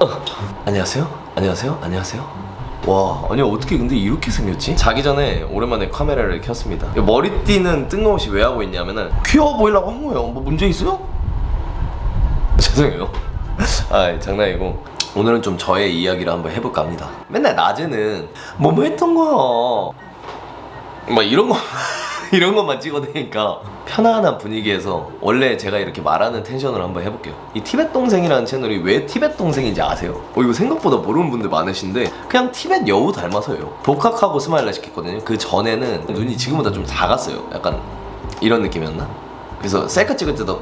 어, 안녕하세요? 안녕하세요? 안녕하세요? 와, 아니 어떻게 근데 이렇게 생겼지? 자기 전에 오랜만에 카메라를 켰습니다. 머리띠는 뜬금없이 왜 하고 있냐면은 귀여워 보이려고 한 거예요. 뭐 문제 있어요? 죄송해요. 아, 장난이고. 오늘은 좀 저의 이야기를 한번 해볼까 합니다. 맨날 낮에는 뭐뭐 했던 거야. 막 이런 거 이런 것만 찍어대니까 편안한 분위기에서 원래 제가 이렇게 말하는 텐션으로 한번 해볼게요. 이 티벳 동생이라는 채널이 왜 티벳 동생인지 아세요? 어 이거 생각보다 모르는 분들 많으신데 그냥 티벳 여우 닮아서요. 복학하고 스마일라 시켰거든요. 그 전에는 눈이 지금보다 좀 작았어요. 약간 이런 느낌이었나? 그래서 셀카 찍을 때도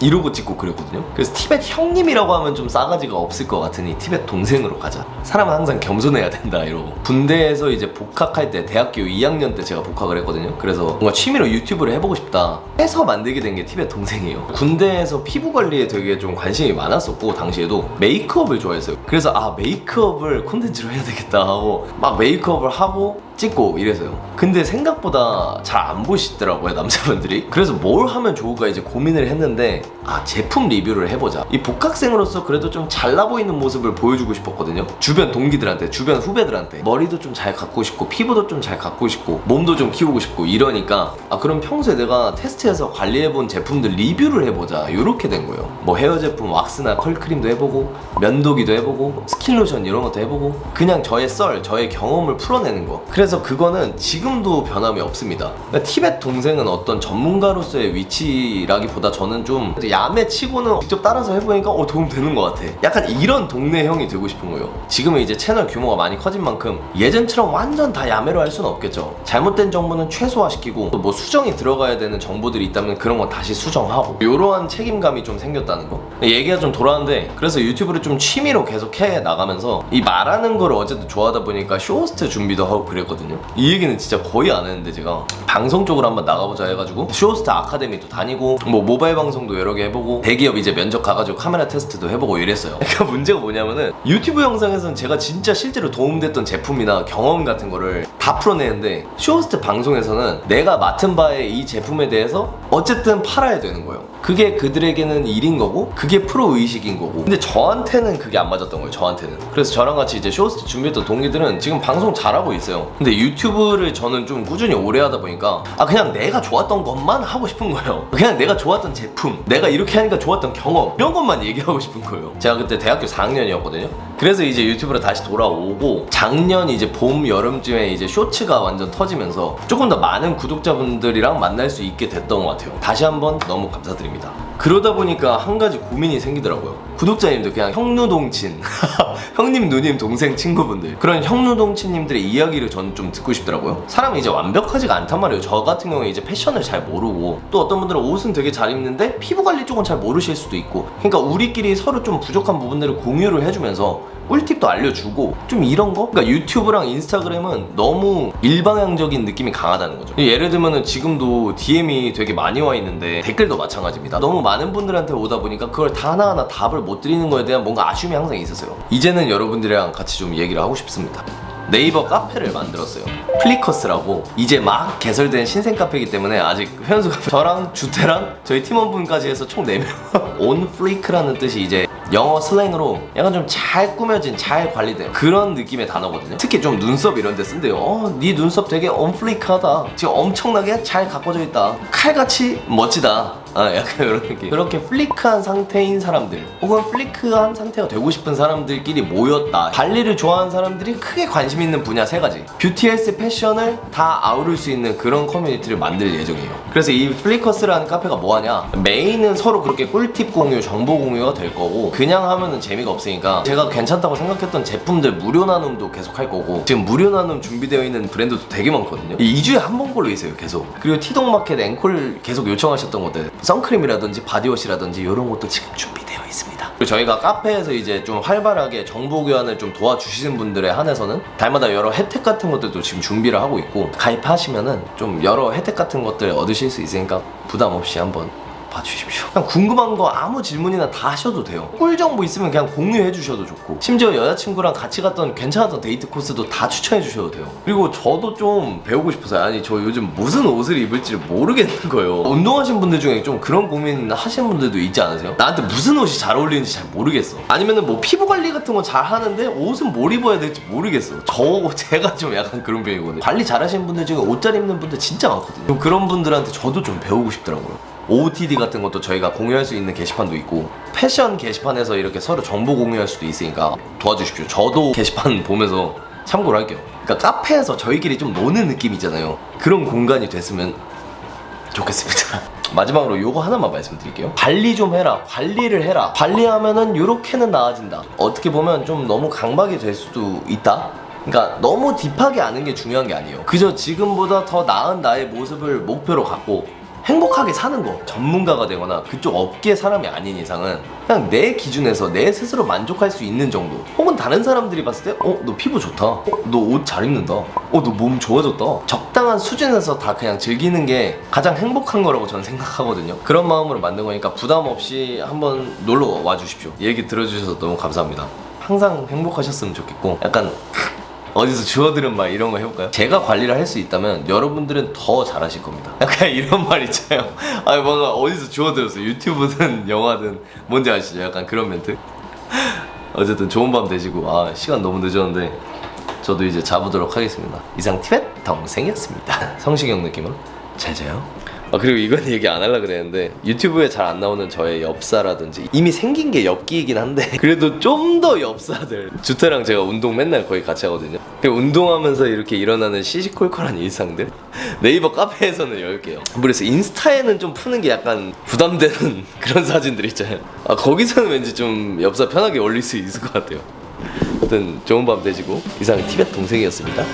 이러고 찍고 그랬거든요. 그래서 티벳 형님이라고 하면 좀 싸가지가 없을 것 같으니 티벳 동생으로 가자. 사람은 항상 겸손해야 된다 이러고. 군대에서 이제 복학할 때 대학교 2학년 때 제가 복학을 했거든요. 그래서 뭔가 취미로 유튜브를 해보고 싶다 해서 만들게 된 게 티벳 동생이에요. 군대에서 피부 관리에 되게 좀 관심이 많았었고 당시에도 메이크업을 좋아했어요. 그래서 아 메이크업을 콘텐츠로 해야 되겠다 하고 막 메이크업을 하고 찍고 이래서요. 근데 생각보다 잘 안 보시더라고요 남자분들이. 그래서 뭘 하면 좋을까 이제 고민을 했는데 아 제품 리뷰를 해보자. 이 복학생으로서 그래도 좀 잘나 보이는 모습을 보여주고 싶었거든요. 주변 동기들한테, 주변 후배들한테 머리도 좀 잘 갖고 싶고 피부도 좀 잘 갖고 싶고 몸도 좀 키우고 싶고 이러니까 아 그럼 평소에 내가 테스트해서 관리해본 제품들 리뷰를 해보자 이렇게 된 거예요. 뭐 헤어 제품 왁스나 컬크림도 해보고 면도기도 해보고 스킨 로션 이런 것도 해보고 그냥 저의 썰, 저의 경험을 풀어내는 거. 그래서 그거는 지금도 변함이 없습니다. 그러니까 티벳 동생은 어떤 전문가로서의 위치라기보다 저는 좀 야매 치고는 직접 따라서 해보니까 어 도움 되는 것 같아. 약간 이런 동네 형이 되고 싶은 거예요. 지금은 이제 채널 규모가 많이 커진 만큼 예전처럼 완전 다 야매로 할 수는 없겠죠. 잘못된 정보는 최소화시키고 또뭐 수정이 들어가야 되는 정보들이 있다면 그런 건 다시 수정하고 이러한 책임감이 좀 생겼다는 거. 얘기가 좀 돌아왔는데 그래서 유튜브를 좀 취미로 계속 해 나가면서 이 말하는 걸 어쨌든 좋아하다 보니까 쇼호스트 준비도 하고 그랬거든요. 이 얘기는 진짜 거의 안 했는데 제가 방송 쪽으로 한번 나가보자 해가지고 쇼호스트 아카데미도 다니고 뭐 모바일 방송도 여러 개 해보고 대기업 이제 면접 가가지고 카메라 테스트도 해보고 이랬어요. 그러니까 문제가 뭐냐면은 유튜브 영상에서는 제가 진짜 실제로 도움됐던 제품이나 경험 같은 거를 다 풀어내는데 쇼호스트 방송에서는 내가 맡은 바의 이 제품에 대해서 어쨌든 팔아야 되는 거예요. 그게 그들에게는 일인 거고 그게 프로 의식인 거고 근데 저한테는 그게 안 맞았던 거예요 저한테는 그래서 저랑 같이 이제 쇼호스트 준비했던 동기들은 지금 방송 잘하고 있어요 근데 유튜브를 저는 좀 꾸준히 오래 하다 보니까 아 그냥 내가 좋았던 것만 하고 싶은 거예요. 그냥 내가 좋았던 제품 내가 이렇게 하니까 좋았던 경험 이런 것만 얘기하고 싶은 거예요. 제가 그때 대학교 4학년이었거든요. 그래서 이제 유튜브로 다시 돌아오고 작년 이제 봄 여름쯤에 이제 쇼츠가 완전 터지면서 조금 더 많은 구독자분들이랑 만날 수 있게 됐던 것 같아요. 다시 한번 너무 감사드립니다 그러다 보니까 한 가지 고민이 생기더라고요. 구독자님들 그냥 형누동친, 형님, 누님, 동생, 친구분들 그런 형누동친님들의 이야기를 저는 좀 듣고 싶더라고요. 사람이 이제 완벽하지가 않단 말이에요. 저 같은 경우에 이제 패션을 잘 모르고 또 어떤 분들은 옷은 되게 잘 입는데 피부 관리 쪽은 잘 모르실 수도 있고 그러니까 우리끼리 서로 좀 부족한 부분들을 공유를 해주면서 꿀팁도 알려주고 좀 이런 거? 그러니까 유튜브랑 인스타그램은 너무 일방향적인 느낌이 강하다는 거죠. 예를 들면은 지금도 DM이 되게 많이 와 있는데 댓글도 마찬가지입니다. 너무 많은 분들한테 오다 보니까 그걸 다 하나하나 답을 못 드리는 거에 대한 뭔가 아쉬움이 항상 있었어요. 이제는 여러분들이랑 같이 좀 얘기를 하고 싶습니다. 네이버 카페를 만들었어요. 플리커스라고. 이제 막 개설된 신생 카페이기 때문에 아직 회원수가 저랑 주태랑 저희 팀원분까지 해서 총 4명. 온 플리크라는 뜻이 이제 영어 슬랭으로 약간 좀 잘 꾸며진 잘 관리된 그런 느낌의 단어거든요. 특히 좀 눈썹 이런 데 쓴대요. 어, 네 눈썹 되게 온플리크하다. 지금 엄청나게 잘 가꿔져 있다. 칼같이 멋지다 아 약간 이런 느낌. 그렇게 플리크한 상태인 사람들 혹은 플리크한 상태가 되고 싶은 사람들끼리 모였다 관리를 좋아하는 사람들이 크게 관심 있는 분야 세 가지. 뷰티 헬스 패션을 다 아우를 수 있는 그런 커뮤니티를 만들 예정이에요. 그래서 이 플리커스라는 카페가 뭐하냐? 메인은 서로 그렇게 꿀팁 공유 정보 공유가 될 거고 그냥 하면은 재미가 없으니까 제가 괜찮다고 생각했던 제품들 무료 나눔도 계속 할 거고 지금 무료 나눔 준비되어 있는 브랜드도 되게 많거든요. 2주에 한 번 걸로 있어요 계속. 그리고 티동마켓 앵콜 계속 요청하셨던 것들 선크림이라든지 바디워시라든지 이런 것도 지금 준비되어 있습니다. 그리고 저희가 카페에서 이제 좀 활발하게 정보 교환을 좀 도와주시는 분들에 한해서는 달마다 여러 혜택 같은 것들도 지금 준비를 하고 있고 가입하시면은 좀 여러 혜택 같은 것들 얻으실 수 있으니까 부담 없이 한번 봐주십시오. 그냥 궁금한 거 아무 질문이나 다 하셔도 돼요. 꿀 정보 있으면 그냥 공유해 주셔도 좋고 심지어 여자친구랑 같이 갔던 괜찮았던 데이트 코스도 다 추천해 주셔도 돼요. 그리고 저도 좀 배우고 싶어서요. 아니 저 요즘 무슨 옷을 입을지 모르겠는 거예요. 운동하신 분들 중에 좀 그런 고민 하시는 분들도 있지 않으세요? 나한테 무슨 옷이 잘 어울리는지 잘 모르겠어. 아니면은 뭐 피부 관리 같은 거 잘 하는데 옷은 뭘 입어야 될지 모르겠어. 저 제가 좀 약간 그런 편이거든요. 관리 잘 하시는 분들 중에 옷 잘 입는 분들 진짜 많거든요. 좀 그런 분들한테 저도 좀 배우고 싶더라고요. OOTD 같은 것도 저희가 공유할 수 있는 게시판도 있고 패션 게시판에서 이렇게 서로 정보 공유할 수도 있으니까 도와주십시오. 저도 게시판 보면서 참고를 할게요. 그러니까 카페에서 저희끼리 좀 노는 느낌이잖아요. 그런 공간이 됐으면 좋겠습니다. 마지막으로 요거 하나만 말씀드릴게요. 관리 좀 해라. 관리를 해라. 관리하면은 요렇게는 나아진다. 어떻게 보면 좀 너무 강박이 될 수도 있다. 그러니까 너무 딥하게 아는 게 중요한 게 아니에요. 그저 지금보다 더 나은 나의 모습을 목표로 갖고 행복하게 사는 거 전문가가 되거나 그쪽 업계 사람이 아닌 이상은 그냥 내 기준에서 내 스스로 만족할 수 있는 정도. 혹은 다른 사람들이 봤을 때 어 너 피부 좋다. 어, 너 옷 잘 입는다. 어 너 몸 좋아졌다. 적당한 수준에서 다 그냥 즐기는 게 가장 행복한 거라고 저는 생각하거든요. 그런 마음으로 만든 거니까 부담 없이 한번 놀러 와 주십시오. 얘기 들어주셔서 너무 감사합니다. 항상 행복하셨으면 좋겠고 약간 어디서 주워들은 말 이런 거 해볼까요? 제가 관리를 할 수 있다면 여러분들은 더 잘하실 겁니다. 약간 이런 말 있잖아요. 아 뭔가 어디서 주워들었어요. 유튜브든 영화든 뭔지 아시죠? 약간 그런 멘트. 어쨌든 좋은 밤 되시고 아 시간 너무 늦었는데 저도 이제 자보도록 하겠습니다. 이상 티벳 동생이었습니다. 성시경 느낌으로 잘 자요. 아 그리고 이건 얘기 안 하려 그랬는데 유튜브에 잘 안 나오는 저의 엽사라든지 이미 생긴 게 엽기이긴 한데 그래도 좀 더 엽사들. 주태랑 제가 운동 맨날 거의 같이 하거든요. 운동하면서 이렇게 일어나는 시시콜콜한 일상들? 네이버 카페에서는 열게요. 그래서 인스타에는 좀 푸는 게 약간 부담되는 그런 사진들 있잖아요. 아 거기서는 왠지 좀 엽사 편하게 올릴 수 있을 것 같아요. 아무튼 좋은 밤 되시고. 이상 티벳 동생이었습니다